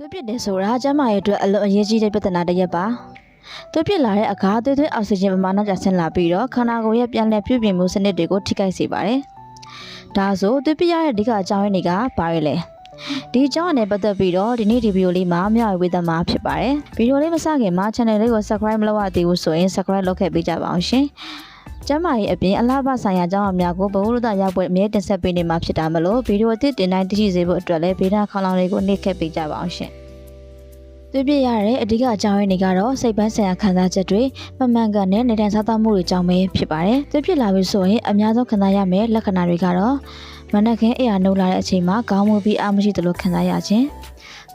သွေးပြစ်တယ်ဆိုတာကျန်းမာရေးအတွက်အလွန်အရေးကြီးတဲ့ပြဿနာတစ်ရပ်ပါသွေးပြစ်လာတဲ့အခါသွေးသွင်းအောက်ဆီဂျင်ပမာဏကျဆင်းလာပြီးတော့ခန္ဓာကိုယ်ရဲ့ပြန်လည်ပြုပြင်မှုစနစ်တွေကိုထိခိုက်စေပါတယ်ဒါဆိုသွေးပြစ်ရတဲ့အဓိကအကြောင်းရင်းတွေကဘာတွေလဲဒီအကြောင်းနဲ့ပတ်သက်ပြီးတော့ဒီနေ့ဒီဗီဒီယိုလေးမှာမျှဝေဝေသမှာဖြစ်ပါတယ်ဗီဒီယိုလေးမစခင်မှာ channel လေးကို subscribe မလုပ်ရသေးဘူးဆိုရင် subscribe လုပ်ခဲ့ပေးကြပါအောင်ရှင် ကျမ်းမာရေးအပြင်အလားပါဆိုင်ရာအကြောင်းအများကိုဘဝရဒရောက်ပွဲအမြဲတင်ဆက်ပေးနေမှာဖြစ်တာမလို့ဗီဒီယိုအသစ်တင်တိုင်းသိရှိစေဖို့အတွက်လည်းဗေဒခေါင်းလောင်းလေးကိုနှိပ်ခဲ့ပေးကြပါအောင်ရှင်သွေးပြည့်ရတဲ့အဓိကအကြောင်းရင်းတွေကတော့စိတ်ပိုင်းဆိုင်ရာခံစားချက်တွေမမှန်ကန်တဲ့နေထိုင်စားသောက်မှုတွေကြောင့်ပဲဖြစ်ပါတယ်။သွေးပြည့်လာပြီဆိုရင်အများဆုံးခံစားရမယ့်လက္ခဏာတွေကတော့မနက်ခင်းအိယာနှုတ်လာတဲ့အချိန်မှာခေါင်းမူပြီးအားမရှိသလိုခံစားရခြင်း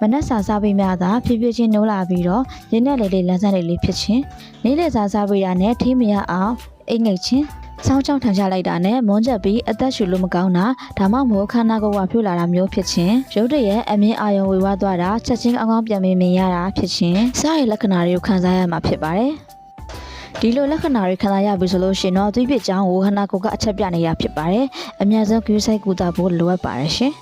မနက်စာစားပြီးမှသာဖြည်းဖြည်းချင်းနှိုးလာပြီးတော့ရင်းနဲ့လေလေးလမ်းဆန်းလေးလေးဖြစ်ခြင်းနေ့လည်စာစားပြီးတာနဲ့ထိမရအောင် အိတ်ငိတ်ခြင်းစောင်းချောင်းထန်ချလိုက်တာနဲ့မွန်းချက်ပြီးအသက်ရှူလို့မကောင်းတာဒါမှမဟုတ်ခန္ဓာကိုယ်ကဖြိုးလာတာမျိုးဖြစ်ခြင်းရုပ်တရက်အမြင်အာရုံဝေဝါးသွားတာချက်ချင်းအကောင်းပြန်မြင်မြင်ရတာဖြစ်ခြင်းစတဲ့လက္ခဏာတွေကိုခံစားရမှာဖြစ်ပါတယ်ဒီလိုလက္ခဏာတွေခံစားရပြီဆိုလို့ရှိရင်တော့သွေးပြစ်ကြောင်းကိုခန္ဓာကိုယ်ကအချက်ပြနေတာဖြစ်ပါတယ်အများဆုံးကူးဆိုင်ကူတာဖို့လိုအပ်ပါတယ်ရှင်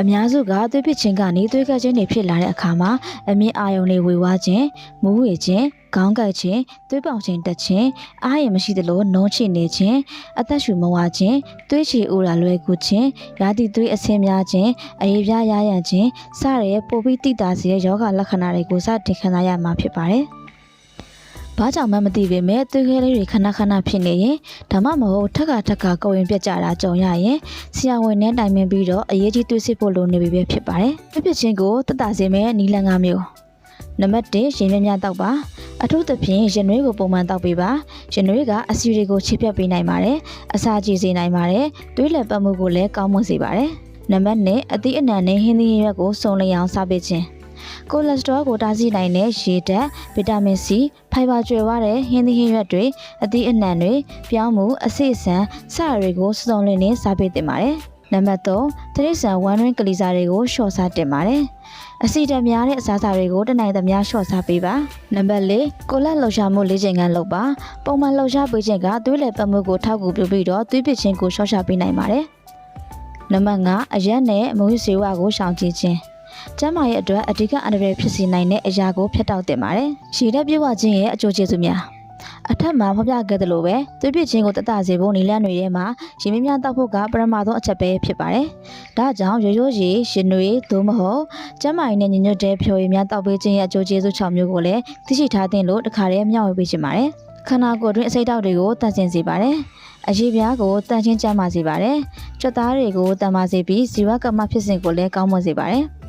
အများစုကသွေးပြစ်ခြင်းကနေသွေးကခြင်းတွေဖြစ်လာတဲ့အခါမှာအမြင့်အာရုံတွေဝေဝါးခြင်းမူးဝေခြင်း ခေါင်းကိုက်ခြင်းသွေးပေါင်ခြင်းတက်ခြင်းအားရမရှိသလိုနှုံးချိနေခြင်းအသက်ရှူမဝခြင်းသွေးချီဥရာလွယ်ကူခြင်းရာသီသွေးအဆင်းများခြင်းအရေးပြားရရခြင်းစတဲ့ပိုပြီးတိတာစေတဲ့ယောဂလက္ခဏာတွေကိုစတင်ခံစားရမှာဖြစ်ပါတယ်။ဘာကြောင့်မှမသိပေမဲ့သွေးခဲလေးတွေခဏခဏဖြစ်နေရင်ဒါမှမဟုတ်ထက်ကထက်ကကိုရင်ပြက်ကြတာကြုံရရင်ဆရာဝန်နဲ့တိုင်ပင်ပြီးတော့အရေးကြီးသွေးစစ်ဖို့လိုနေပြီပဲဖြစ်ပါတယ်။ပြစ်ပြချင်းကိုတတ်တာစေမဲ့နီလန်ငါမျိုး နံပါတ်1ရင်မြမြတောက်ပါအထူးသဖြင့်ရင်နွေးကိုပုံမှန်တောက်ပေးပါရင်နွေးကအဆီတွေကိုချေပြတ်ပေးနိုင်ပါတယ်အစာကြည်စေနိုင်ပါတယ်သွေးလည်ပတ်မှုကိုလည်းကောင်းမွန်စေပါတယ်နံပါတ်2အသီးအနှံနဲ့ဟင်းသီးရွက်ကိုစုံလျအောင်စားပေးခြင်းကိုလက်စတရောကိုတားဆီးနိုင်တဲ့ရေဓာတ်ဗီတာမင်စီဖိုင်ဘာကျွယ်ဝတဲ့ဟင်းသီးဟင်းရွက်တွေအသီးအနှံတွေပြောင်းမှုအဆိပ်ဆန်စရတွေကိုစုံလင်းနဲ့စားပေးတင်ပါတယ် နံပါတ်3တရိษံဝမ်းရင်းကလေးစားတွေကိုလျှော့စားတင်ပါတယ်အစီဓာတ်များတဲ့အစားအစာတွေကိုတနိုင်သမျှလျှော့စားပေးပါနံပါတ်၄ကိုလက်လှူရှာမှုလေးချိန်ခန်းလုပ်ပါပုံမှန်လှူရှာပေးခြင်းကသွေးလည်ပတ်မှုကိုထောက်ကူပြုပြီးတော့သွေးပစ်ခြင်းကိုလျှော့ချပေးနိုင်ပါတယ်နံပါတ်5အရက်နဲ့မုန်းစေဝါကိုရှောင်ကြဉ်ခြင်းကျန်းမာရေးအတွက်အဓိကအန္တရာယ်ဖြစ်စေနိုင်တဲ့အရာကိုဖျက်တောက်တင်ပါတယ်။ရှည်တဲ့ပြေဝခြင်းရဲ့အကျိုးကျေးဇူးများ အထက်မှာဖော်ပြခဲ့သလိုပဲသွေးပြစ်ခြင်းကိုတတစေဖို့နီလန်းတွေထဲမှာရင်မင်းများတောက်ဖို့ကပရမဆုံးအချက်ပဲဖြစ်ပါတယ်။ဒါကြောင့်ရိုးရိုးရည်ရှင်တွေသို့မဟုတ်ကျန်းမာရေးနဲ့ညီညွတ်တဲ့ဖြိုရည်များတောက်ပေးခြင်းရဲ့အကျိုးကျေးဇူး6မျိုးကိုလည်းသိရှိထားသင့်လို့တခါတည်းမျှဝေပေးချင်ပါတယ်။ခန္ဓာကိုယ်တွင်းအစိတ်တောက်တွေကိုတန့်စင်စေပါတယ်။အရေးပြားကိုတန့်ချင်းကျန်းမာစေပါတယ်။ကြွက်သားတွေကိုတန်မာစေပြီးဇီဝကမ္မဖြစ်စဉ်ကိုလည်းကောင်းမွန်စေပါတယ်။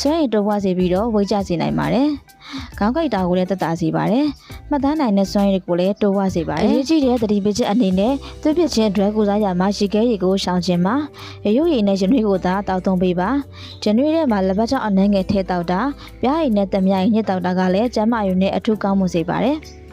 ဆွဲရည်တိုးပွားစေပြီးတော့ဝေကြစေနိုင်ပါတယ်။ခေါင်းကိုက်တာကိုလည်းတက်တာစေပါတယ်။မှတ်သားနိုင်တဲ့စွမ်းရည်ကိုလည်းတိုးပွားစေပါတယ်။အရေးကြီးတဲ့သတိပေးချက်အနေနဲ့သွေးပြစ်ခြင်းအတွက်ကုစားရမှာရှိခဲရည်ကိုရှောင်ခြင်းမှာရုပ်ရည်နဲ့ရင်နွေးကိုသာတောက်သုံးပေးပါ။ရင်နွေးထဲမှာလက်ပတ်ကြောင့်အနှဲငယ်ထဲတောက်တာပြားရည်နဲ့တမရည်ညှစ်တောက်တာကလည်းကျန်းမာရေးနဲ့အထူးကောင်းမွန်စေပါတယ်။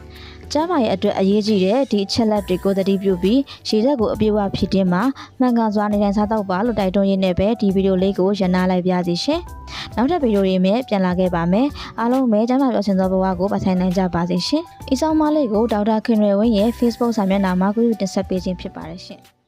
ကျမ်းမာရေးအတွက်အရေးကြီးတဲ့ဒီအချက်လက်တွေကိုသတိပြုပြီးရှည်သက်ကိုအပြည့်အဝဖြစ်တင်မှာမှန်ကန်စွာနေထိုင်စားတော့ပါလို့တိုက်တွန်းရင်းနဲ့ပဲဒီဗီဒီယိုလေးကိုရန်နာလိုက်ပါစီရှင်။နောက်ထပ်ဗီဒီယိုတွေနဲ့ပြန်လာခဲ့ပါမယ်။အားလုံးပဲကျမ်းမာပြောစင်သောဘဝကိုပဆိုင်နိုင်ကြပါစေရှင်။ဤဆောင်မလေးကိုဒေါက်တာခင်ရွယ်ဝင်းရဲ့ Facebook စာမျက်နှာမှာကူးတင်ဆက်ပေးခြင်းဖြစ်ပါတယ်ရှင်။